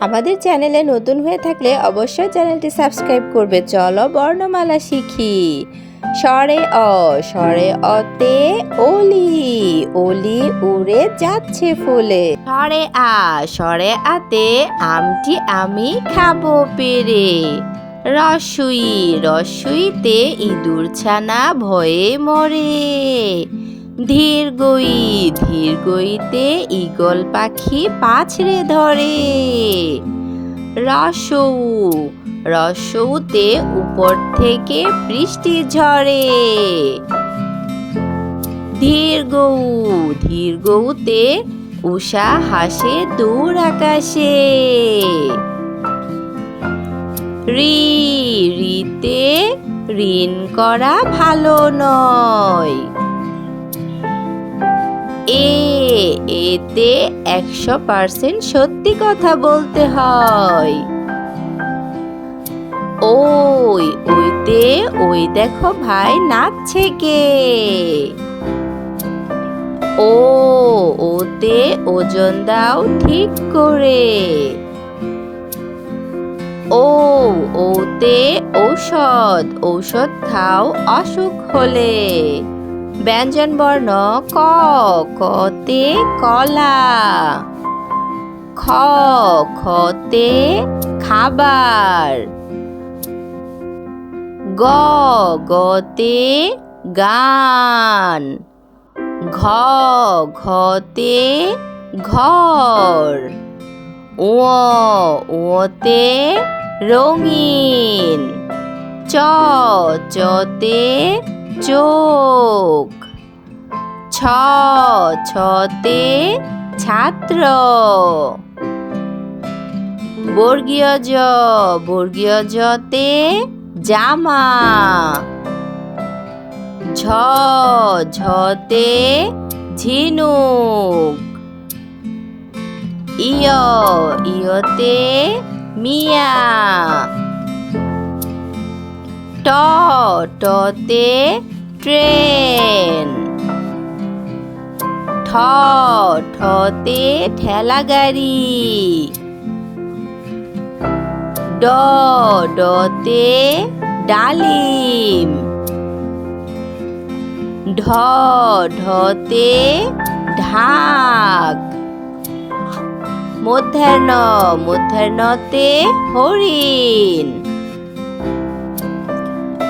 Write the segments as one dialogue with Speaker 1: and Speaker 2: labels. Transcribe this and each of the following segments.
Speaker 1: আমাদের চ্যানেলে নতুন হয়ে থাকলে অবশ্যই চ্যানেলটি সাবস্ক্রাইব করবে। চলো বর্ণমালা শিখি। স্বরে অ, স্বরে অতে ওলি ওলি উড়ে যাচ্ছে ফুলে। স্বরে আ, স্বরে আতে আমটি আমি খাব পেরে। রসুই, রসুইতে ইঁদুর ছানা ভয়ে মরে। ধীর গই, ধীর গইতে ঈগল পাখি পাছড়ে ধরে। রসৌ, রসৌতে উপর থেকে বৃষ্টি ঝরে। ধীর গৌ, ধীর গৌতে উষা হাসে দূর আকাশে। রি, রিতে ঋণ করা ভালো নয়। এতে একশো পার্সেন্ট সত্যি কথা বলতে হয়। ওই, ওইতে, ওই দেখো ভাই নাচছে কে? ও, ওতে ওজন দাও ঠিক করে। ও, ওতে ঔষধ ঔষধ খাও অসুখ হলে। ব্যঞ্জন বর্ণ ক কতে কলা। খ খতে খাবার। গ গতে গান। ঘ ঘতে ঘর। ও ওতে রঙিন। চ চতে চোখ। ছ, ছতে ছাত্র। বর্গীয় জ, বর্গীয় জতে জামা। ঝ, ঝতে ঝিনুক। ইয়, ইয়তে মিয়া। ট ট্রেন। ঠ ঠতে ঠেলা গাড়ি। ড ডতে ডালিম। ঢ ঢতে ঢাক। মধ্যাহ্ন, মধ্যাহ্নতে হরিণ।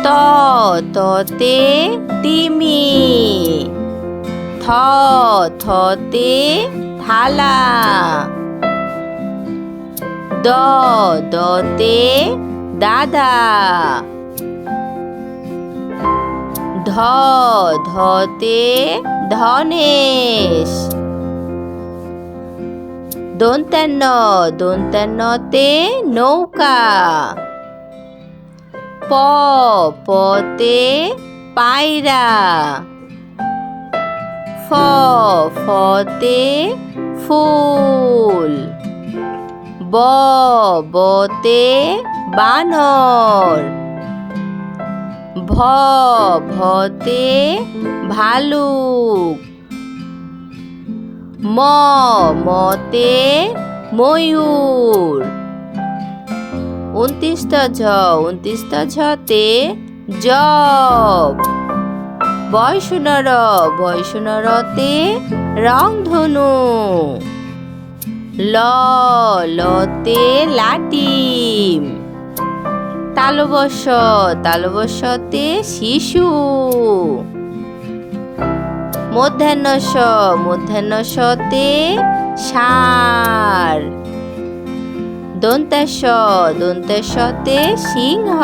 Speaker 1: ত ততে তিমি। থ, থতে থালা। দ, দতে দাদা। ধ, ধতে ধনেশ। দন্তান্ন দন্তান্নতে নৌকা। প, পতে পায়রা। ফ, ফতে ফুল। ব, বতে বানর। ভ, ভতে ভালুক। ম, মতে ময়ূর। উনত্রিশটা ঝ উনত্রিশটা ঝতে জব। বয়সুনর বয়সুনরতে রংধনু। ল, লতে লাটিম তালবস তালবসতে শিশু। মধ্যাহ্নস মধ্যাহ্নসতে সার দন্তাস দন্তাসতে সিংহ।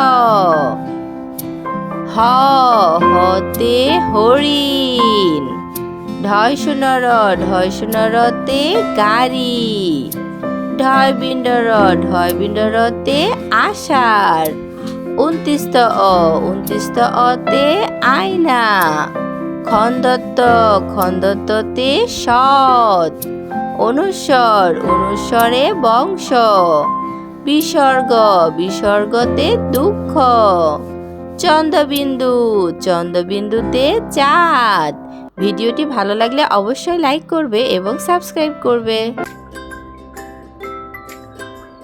Speaker 1: হ, হতে হরিণ। ঢয় সুনর, ঢয় সুনরতে গাড়ি। ঢয় বিন্ডর, ঢয় বিন্ডরতে আষাঢ়। উনত্রিশত অ উনত্রিশত অতে আয়না। খন্দত্ত, খন্দত্ততে সৎ। অনুস্বর অনুস্বরে বংশ। বিসর্গ, বিসর্গতে দুঃখ। চন্দ্রবিন্দু, চন্দ্রবিন্দুতে চাঁদ। ভিডিওটি ভালো লাগলে অবশ্যই লাইক করবে এবং সাবস্ক্রাইব করবে।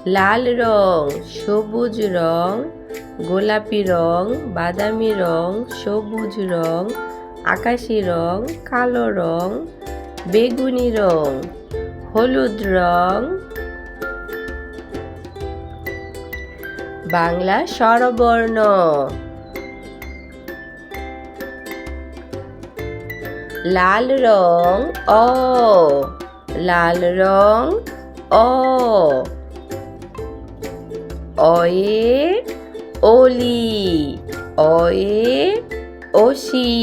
Speaker 1: লাল রং, সবুজ রং, গোলাপি রং, বাদামি রং, সবুজ রং, আকাশি রং, কালো রং, বেগুনি রং। হলুদ রং। বাংলা স্বরবর্ণ। লাল রং অ। লাল রং অ। অয়ে অলি। অয়ে অসি।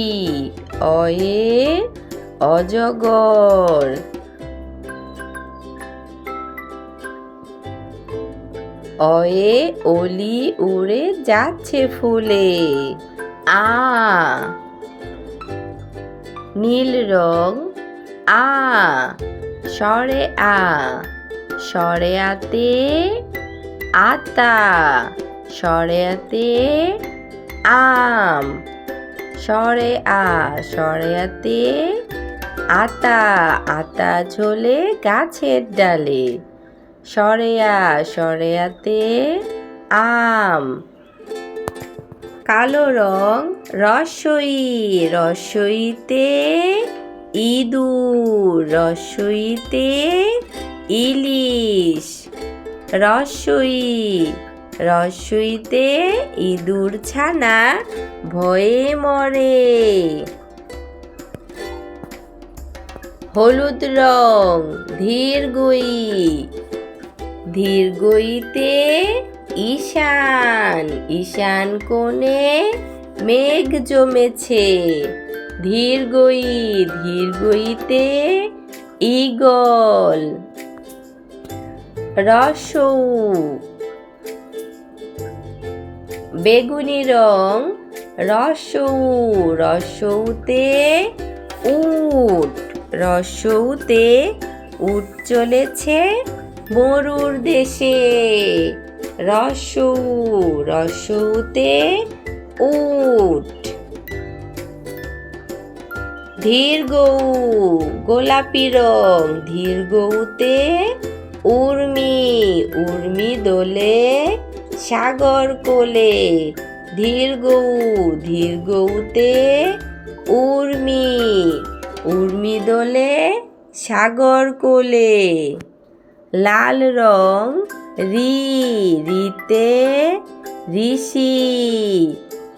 Speaker 1: অয়ে অজগর। অয়ে অলি উড়ে যাচ্ছে ফুলে। আ। নীল রং। আ। সরে আ। সরে আতে আতা। সরে আতে আম। সরে আ। সরে আতে আতা। আতা ঝোলে গাছের ডালে। সরেয়া, সরেয়াতে আম। কালো রং রসই, রসইতে ইঁদুর, রসইতে ইলিশ। রসই, রসইতে ইঁদুর ছানা ভয়ে মরে। হলুদ রং ধীরগই ধীরগইতে ঈশান ঈশান কোণে মেঘ জমেছে। ধীরগই ধীরগইতে ঈগল। রসৌ। বেগুনি রং, রসৌ, রসৌতে উট রসৌতে উট চলেছে মরুর দেশে। রসৌ, রসৌতে উট। ধীরগৌ, গোলাপি রং। ধীরগৌতে উর্মি উর্মি দোলে, সাগর কোলে। ধীরগৌ, ধীরগৌতে উর্মি উর্মি দোলে, সাগর কোলে। লাল রং রি রিতে ঋষি।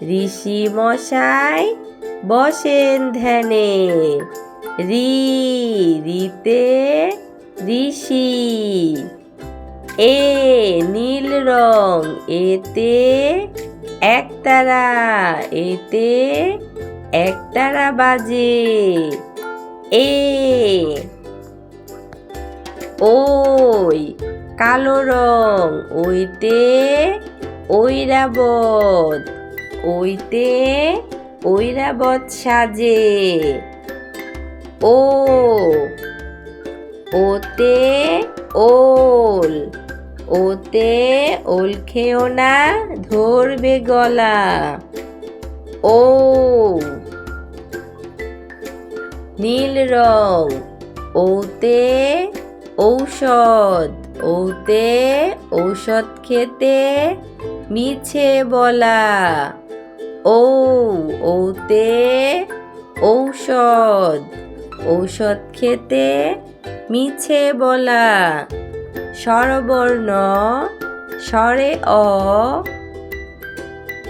Speaker 1: ঋষি মশাই বসেন ধ্যানে। রি রিতে ঋষি। এ নীল রং, এতে একতারা এতে একতারা বাজে। এ ওই কালো রং, ওইতে ঐরাবত ওইতে ঐরাবত সাজে। ও, ওতে ওল ওতে ওল খেও না, ধরবে গলা। ও, নীল রং, ওতে ঔষধ। ওতে ঔষধ খেতে মিছে বলা। ও ওতে ঔষধ। ঔষধ খেতে মিছে বলা। স্বরবর্ণ, স্বরে অ।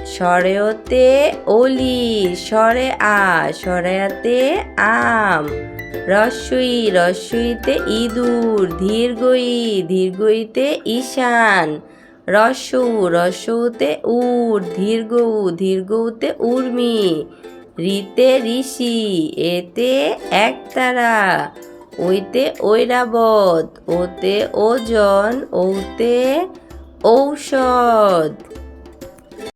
Speaker 1: স্বরেওতে অলি, স্বরে আ স্বরেয়াতে আম। রস্বই রস্বইতে ইঁদুর, ধীরগই, ধীরগইতে ঈশান রস্যৌ রস্যৌতে উট ধীরগৌ, ধীরগৌতে উর্মি রিতে ঋষি, এতে একতারা, ওইতে ঐরাবত, ওতে ওজন, ওতে ঔষধ।